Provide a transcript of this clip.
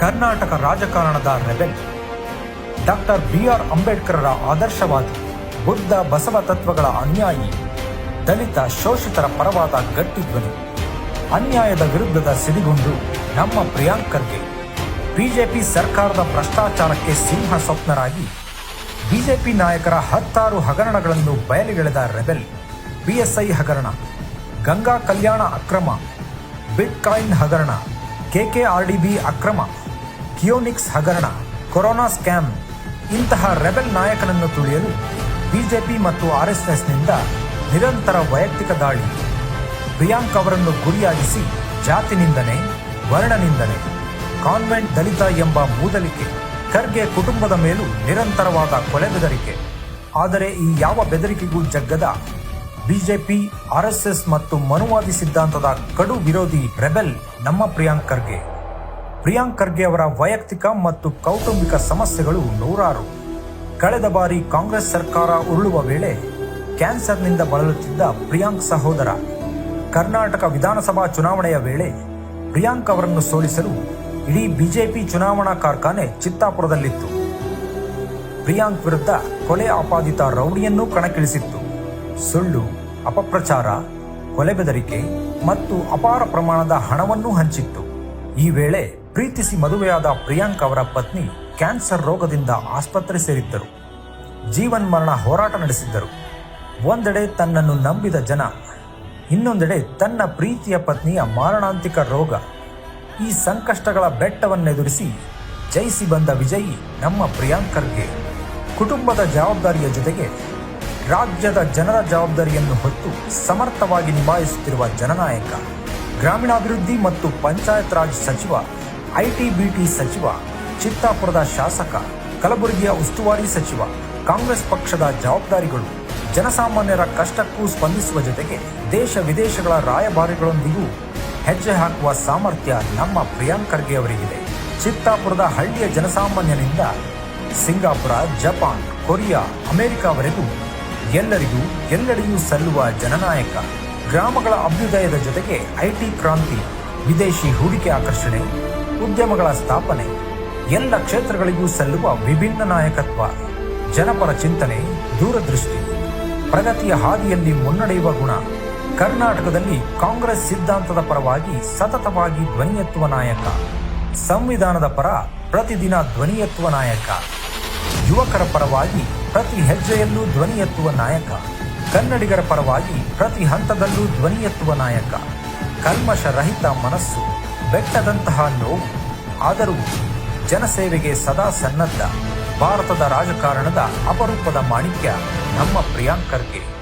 ಕರ್ನಾಟಕ ರಾಜಕಾರಣದ rebel. Doctor B R ಅಂಬೇಡ್ಕರರ ಆದರ್ಶವಾದಿ, ಬುದ್ಧ, ಬಸವ ತತ್ವಗಳ ಅನ್ಯಾಯಿ, ದಲಿತ ಶೋಷಿತರ ಪರವಾದ ಗಟ್ಟಿ ಧ್ವನಿ, ಅನ್ಯಾಯದ ವಿರುದ್ಧದ ಸಿಡಿಗುಂಡು ನಮ್ಮ ಪ್ರಿಯಾಂಕರ್ಗೆ. ಬಿಜೆಪಿ ಸರ್ಕಾರದ ಭ್ರಷ್ಟಾಚಾರಕ್ಕೆ ಸಿಂಹ ಸ್ವಪ್ನರಾಗಿ, ಬಿಜೆಪಿ ನಾಯಕರ ಹತ್ತಾರು ಹಗರಣಗಳನ್ನು ಬಯಲಿಗೆಳೆದ ರೆಬೆಲ್. ಬಿಎಸ್ಐ ಹಗರಣ, ಗಂಗಾ ಕಲ್ಯಾಣ ಅಕ್ರಮ, ಬಿಟ್ಕಾಯಿನ್ ಹಗರಣ ಕೆಕೆಆರ್ಡಿಬಿ ಅಕ್ರಮ ಕಿಯೋನಿಕ್ಸ್ ಹಗರಣ, ಕೊರೋನಾ ಸ್ಕ್ಯಾಮ್, ಇಂತಹ ರೆಬೆಲ್ ನಾಯಕನನ್ನು ತುಳಿಯಲು ಬಿಜೆಪಿ ಮತ್ತು ಆರ್ಎಸ್ಎಸ್ನಿಂದ ನಿರಂತರ ವೈಯಕ್ತಿಕ ದಾಳಿ. ಪ್ರಿಯಾಂಕ್ ಅವರನ್ನು ಗುರಿಯಾಗಿಸಿ ಜಾತಿ ನಿಂದನೆ ವರ್ಣ ನಿಂದನೆ ಕಾನ್ವೆಂಟ್ ದಲಿತ ಎಂಬ ಮೂದಲಿಕೆ, ಖರ್ಗೆ ಕುಟುಂಬದ ಮೇಲೂ ನಿರಂತರವಾದ ಕೊಲೆ ಬೆದರಿಕೆ. ಆದರೆ ಈ ಯಾವ ಬೆದರಿಕೆಗೂ ಜಗ್ಗದ ಬಿಜೆಪಿ, ಆರ್ಎಸ್ಎಸ್ ಮತ್ತು ಮನುವಾದಿ ಸಿದ್ಧಾಂತದ ಕಡು ವಿರೋಧಿ ರೆಬೆಲ್ ನಮ್ಮ ಪ್ರಿಯಾಂಕ್ ಖರ್ಗೆ. ಪ್ರಿಯಾಂಕ್ ಖರ್ಗೆ ಅವರ ವೈಯಕ್ತಿಕ ಮತ್ತು ಕೌಟುಂಬಿಕ ಸಮಸ್ಯೆಗಳು ನೂರಾರು. ಕಳೆದ ಬಾರಿ ಕಾಂಗ್ರೆಸ್ ಸರ್ಕಾರ ಉರುಳುವ ವೇಳೆ ಕ್ಯಾನ್ಸರ್ನಿಂದ ಬಳಲುತ್ತಿದ್ದ ಪ್ರಿಯಾಂಕ್ ಸಹೋದರ. ಕರ್ನಾಟಕ ವಿಧಾನಸಭಾ ಚುನಾವಣೆಯ ವೇಳೆ ಪ್ರಿಯಾಂಕ್ ಅವರನ್ನು ಸೋಲಿಸಲು ಇಡೀ ಬಿಜೆಪಿ ಚುನಾವಣಾ ಕಾರ್ಖಾನೆ ಚಿತ್ತಾಪುರದಲ್ಲಿತ್ತು. ಪ್ರಿಯಾಂಕ್ ವಿರುದ್ಧ ಕೊಲೆ ಆಪಾದಿತ ರೌಡಿಯನ್ನೂ ಕಣಕ್ಕಿಳಿಸಿತ್ತು. ಸುಳ್ಳು, ಅಪಪ್ರಚಾರ, ಕೊಲೆ ಬೆದರಿಕೆ ಮತ್ತು ಅಪಾರ ಪ್ರಮಾಣದ ಹಣವನ್ನು ಹಂಚಿತ್ತು. ಈ ವೇಳೆ ಪ್ರೀತಿಸಿ ಮದುವೆಯಾದ ಪ್ರಿಯಾಂಕ್ ಅವರ ಪತ್ನಿ ಕ್ಯಾನ್ಸರ್ ರೋಗದಿಂದ ಆಸ್ಪತ್ರೆ ಸೇರಿದ್ದರು. ಜೀವನ್ಮರಣ ಹೋರಾಟ ನಡೆಸಿದ್ದರು. ಒಂದೆಡೆ ತನ್ನನ್ನು ನಂಬಿದ ಜನ, ಇನ್ನೊಂದೆಡೆ ತನ್ನ ಪ್ರೀತಿಯ ಪತ್ನಿಯ ಮಾರಣಾಂತಿಕ ರೋಗ. ಈ ಸಂಕಷ್ಟಗಳ ಬೆಟ್ಟವನ್ನೆದುರಿಸಿ ಜಯಿಸಿ ಬಂದ ವಿಜಯಿ ನಮ್ಮ ಪ್ರಿಯಾಂಕರ್ಗೆ ಕುಟುಂಬದ ಜವಾಬ್ದಾರಿಯ ಜೊತೆಗೆ ರಾಜ್ಯದ ಜನರ ಜವಾಬ್ದಾರಿಯನ್ನು ಹೊತ್ತು ಸಮರ್ಥವಾಗಿ ನಿಭಾಯಿಸುತ್ತಿರುವ ಜನನಾಯಕ, ಗ್ರಾಮೀಣಾಭಿವೃದ್ಧಿ ಮತ್ತು ಪಂಚಾಯತ್ ರಾಜ್ ಸಚಿವ ಐಟಿ ಬಿಟಿ ಸಚಿವ, ಚಿತ್ತಾಪುರದ ಶಾಸಕ, ಕಲಬುರಗಿಯ ಉಸ್ತುವಾರಿ ಸಚಿವ, ಕಾಂಗ್ರೆಸ್ ಪಕ್ಷದ ಜವಾಬ್ದಾರಿಗಳು, ಜನಸಾಮಾನ್ಯರ ಕಷ್ಟಕ್ಕೂ ಸ್ಪಂದಿಸುವ ಜೊತೆಗೆ ದೇಶ ವಿದೇಶಗಳ ರಾಯಭಾರಿಗಳೊಂದಿಗೂ ಹೆಜ್ಜೆ ಹಾಕುವ ಸಾಮರ್ಥ್ಯ ನಮ್ಮ ಪ್ರಿಯಾಂಕ್ ಖರ್ಗೆ ಅವರಿಗಿದೆ. ಚಿತ್ತಾಪುರದ ಹಳ್ಳಿಯ ಜನಸಾಮಾನ್ಯನಿಂದ ಸಿಂಗಾಪುರ, ಜಪಾನ್, ಕೊರಿಯಾ ಅಮೆರಿಕವರೆಗೂ ಎಲ್ಲರಿಗೂ ಎಲ್ಲೆಡೆಯೂ ಸಲ್ಲುವ ಜನನಾಯಕ. ಗ್ರಾಮಗಳ ಅಭ್ಯುದಯದ ಜೊತೆಗೆ ಐಟಿ ಕ್ರಾಂತಿ, ವಿದೇಶಿ ಹೂಡಿಕೆ ಆಕರ್ಷಣೆ ಉದ್ಯಮಗಳ ಸ್ಥಾಪನೆ. ಎಲ್ಲ ಕ್ಷೇತ್ರಗಳಿಗೂ ಸಲ್ಲುವ ವಿಭಿನ್ನ ನಾಯಕತ್ವ, ಜನಪರ ಚಿಂತನೆ, ದೂರದೃಷ್ಟಿ. ಪ್ರಗತಿಯ ಹಾದಿಯಲ್ಲಿ ಮುನ್ನಡೆಯುವ ಗುಣ, ಕರ್ನಾಟಕದಲ್ಲಿ ಕಾಂಗ್ರೆಸ್ ಸಿದ್ಧಾಂತದ ಪರವಾಗಿ ಸತತವಾಗಿ ಧ್ವನಿ ಎತ್ತುವ ನಾಯಕ, ಸಂವಿಧಾನದ ಪರ ಪ್ರತಿದಿನ ಧ್ವನಿ ಎತ್ತುವ ನಾಯಕ. ಯುವಕರ ಪರವಾಗಿ ಪ್ರತಿ ಹೆಜ್ಜೆಯಲ್ಲೂ ಧ್ವನಿ ಎತ್ತುವ ನಾಯಕ. ಕನ್ನಡಿಗರ ಪರವಾಗಿ ಪ್ರತಿ ಹಂತದಲ್ಲೂ ಧ್ವನಿ ಎತ್ತುವ ನಾಯಕ. ಕಲ್ಮಶ ರಹಿತ ಮನಸ್ಸು. ಬೆಟ್ಟದಂತಹ ನೋವು ಆದರೂ ಜನಸೇವೆಗೆ ಸದಾ ಸನ್ನದ್ಧ. ಭಾರತದ ರಾಜಕಾರಣದ ಅಪರೂಪದ ಮಾಣಿಕ್ಯ ನಮ್ಮ ಪ್ರಿಯಾಂಕ್ ಖರ್ಗೆ